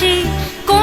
noite.